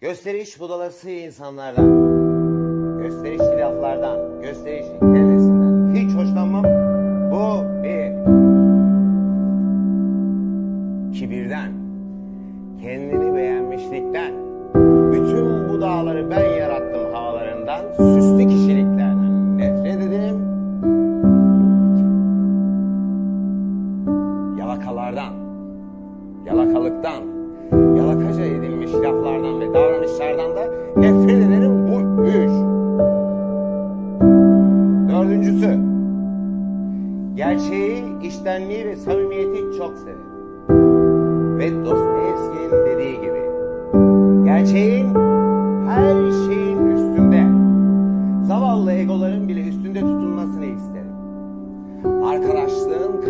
Gösteriş budalası insanlardan, gösterişli laflardan, gösterişli kendisinden. Hiç hoşlanmam. Bu bir. Kibirden, kendini beğenmişlikten, bütün bu dağları ben yarattım havalarından, süslü kişiliklerden. Nefret ederim. Yalakalardan, yalakalıktan, yalakaca edilmiş Dördüncüsü, gerçeği, iştenliği ve samimiyeti çok severim. Ve Dostoyevski'nin dediği gibi, gerçeğin her şeyin üstünde, zavallı egoların bile üstünde tutulmasını isterim. Arkadaşlığın